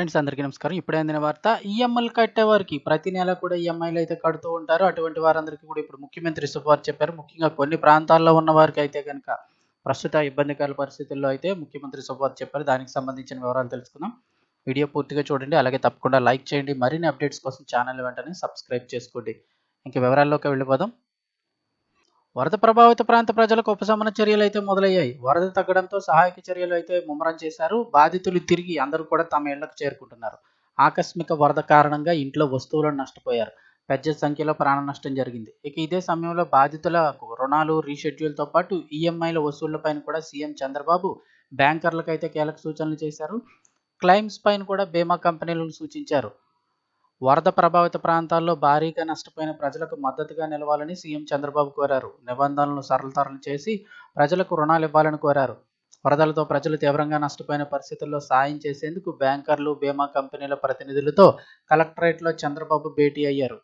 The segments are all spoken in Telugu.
ఫ్రెండ్స్ అందరికీ నమస్కారం. ఇప్పుడే అందిన వార్త ఈఎంఐలు కట్టేవారికి ప్రతి నెల కూడా ఈఎంఐలు అయితే కడుతూ ఉంటారు. అటువంటి వారందరికీ కూడా ఇప్పుడు ముఖ్యమంత్రి శుభవార్త చెప్పారు. ముఖ్యంగా కొన్ని ప్రాంతాల్లో ఉన్న వారికి అయితే కనుక ప్రస్తుత ఇబ్బందికర పరిస్థితుల్లో అయితే ముఖ్యమంత్రి శుభవార్త చెప్పారు. దానికి సంబంధించిన వివరాలు తెలుసుకుందాం. వీడియో పూర్తిగా చూడండి. అలాగే తప్పకుండా లైక్ చేయండి. మరిన్ని అప్డేట్స్ కోసం ఛానల్ వెంటనే సబ్స్క్రైబ్ చేసుకోండి. ఇంక వివరాల్లోకి వెళ్ళిపోదాం. వరద ప్రభావిత ప్రాంత ప్రజలకు ఉపశమన చర్యలు అయితే మొదలయ్యాయి. వరద తగ్గడంతో సహాయక చర్యలు అయితే ముమ్మరం చేశారు. బాధితులు తిరిగి అందరూ కూడా తమ ఇళ్ళకు చేరుకుంటున్నారు. ఆకస్మిక వరద కారణంగా ఇంట్లో వస్తువులను నష్టపోయారు. పెద్ద సంఖ్యలో ప్రాణ నష్టం జరిగింది. ఇక ఇదే సమయంలో బాధితుల రుణాలు రీషెడ్యూల్తో పాటు ఈఎంఐల వసూళ్ళపైన కూడా సీఎం చంద్రబాబు బ్యాంకర్లకు అయితే కీలక సూచనలు చేశారు. క్లైమ్స్ పైన కూడా బీమా కంపెనీలను సూచించారు. వరద ప్రభావిత ప్రాంతాల్లో భారీగా నష్టపోయిన ప్రజలకు మద్దతుగా నిలవాలని సీఎం చంద్రబాబు కోరారు. నిబంధనలను సరళతరం చేసి ప్రజలకు రుణాలు ఇవ్వాలని కోరారు. వరదలతో ప్రజలు తీవ్రంగా నష్టపోయిన పరిస్థితుల్లో సాయం చేసేందుకు బ్యాంకర్లు బీమా కంపెనీల ప్రతినిధులతో కలెక్టరేట్లో చంద్రబాబు భేటీ అయ్యారు.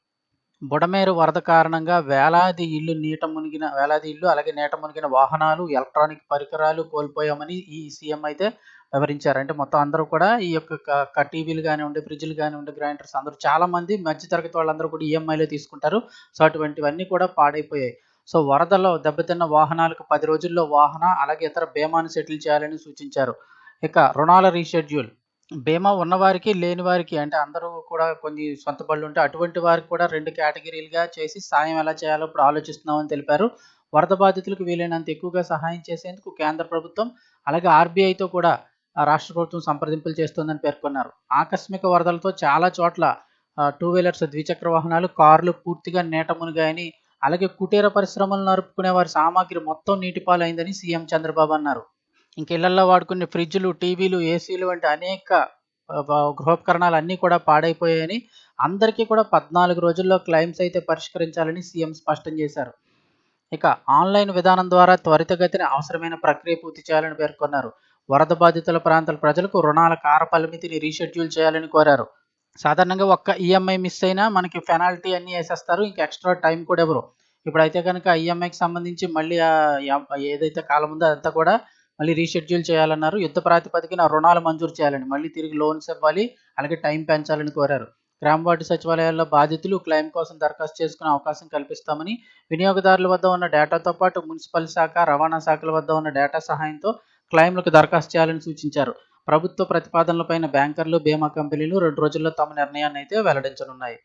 బుడమేరు వరద కారణంగా వేలాది ఇల్లు నీట మునిగిన వేలాది ఇల్లు అలాగే నీట మునిగిన వాహనాలు ఎలక్ట్రానిక్ పరికరాలు కోల్పోయామని ఈ సీఎం అయితే వివరించారు అంటే మొత్తం అందరూ కూడా ఈ యొక్క టీవీలు కానివ్వండి ఫ్రిడ్జ్లు కానివ్వండి గ్రైండర్స్ అందరూ చాలా మంది మధ్యతరగతి వాళ్ళందరూ కూడా ఈఎంఐలో తీసుకుంటారు. సో అటువంటివన్నీ కూడా పాడైపోయాయి. సో వరదలో దెబ్బతిన్న వాహనాలకు పది రోజుల్లో వాహన అలాగే ఇతర బీమాను సెటిల్ చేయాలని సూచించారు. ఇక రుణాల రీషెడ్యూల్. బీమా ఉన్నవారికి లేని వారికి అంటే అందరూ కూడా కొన్ని సొంత బళ్ళు ఉంటే అటువంటి వారికి కూడా రెండు కేటగిరీలుగా చేసి సాయం ఎలా చేయాలో ఇప్పుడు ఆలోచిస్తున్నామని తెలిపారు. వరద బాధితులకు వీలైనంత ఎక్కువగా సహాయం చేసేందుకు కేంద్ర ప్రభుత్వం అలాగే ఆర్బీఐతో కూడా రాష్ట్ర ప్రభుత్వం సంప్రదింపులు చేస్తోందని పేర్కొన్నారు. ఆకస్మిక వరదలతో చాలా చోట్ల టూ వీలర్స్ ద్విచక్ర వాహనాలు కార్లు పూర్తిగా నీట మునిగాయని అలాగే కుటీర పరిశ్రమలు నరుపుకునే వారి సామాగ్రి మొత్తం నీటిపాలైందని సీఎం చంద్రబాబు అన్నారు. ఇంక ఇళ్ళలో వాడుకునే ఫ్రిడ్జ్లు టీవీలు ఏసీలు వంటి అనేక గృహోపకరణాలు అన్నీ కూడా పాడైపోయాయని అందరికీ కూడా పద్నాలుగు రోజుల్లో క్లైమ్స్ అయితే పరిష్కరించాలని సీఎం స్పష్టం చేశారు. ఇక ఆన్లైన్ విధానం ద్వారా త్వరితగతిన అవసరమైన ప్రక్రియ పూర్తి చేయాలని పేర్కొన్నారు. వరద బాధితుల ప్రాంతాల ప్రజలకు రుణాల కార పరిమితిని రీషెడ్యూల్ చేయాలని కోరారు. సాధారణంగా ఒక్క ఈఎంఐ మిస్ అయినా మనకి పెనాల్టీ అన్నీ వేసేస్తారు. ఇంకా ఎక్స్ట్రా టైం కూడా ఎవరు ఇప్పుడైతే కనుక ఈఎంఐకి సంబంధించి మళ్ళీ ఏదైతే కాలం ఉందో అదంతా కూడా మళ్ళీ రీషెడ్యూల్ చేయాలన్నారు. యుద్ధ ప్రాతిపదికన రుణాలు మంజూరు చేయాలని మళ్ళీ తిరిగి లోన్స్ ఇవ్వాలి అలాగే టైం పెంచాలని కోరారు. గ్రామ వార్డు సచివాలయాల్లో బాధితులు క్లెయిమ్ కోసం దరఖాస్తు చేసుకునే అవకాశం కల్పిస్తామని వినియోగదారుల వద్ద ఉన్న డేటాతో పాటు మున్సిపల్ శాఖ రవాణా శాఖల వద్ద ఉన్న డేటా సహాయంతో క్లైమ్లకు దరఖాస్తు చేయాలని సూచించారు. ప్రభుత్వ ప్రతిపాదనలపైన బ్యాంకర్లు బీమా కంపెనీలు రెండు రోజుల్లో తమ నిర్ణయాన్ని అయితే వెల్లడించనున్నాయి.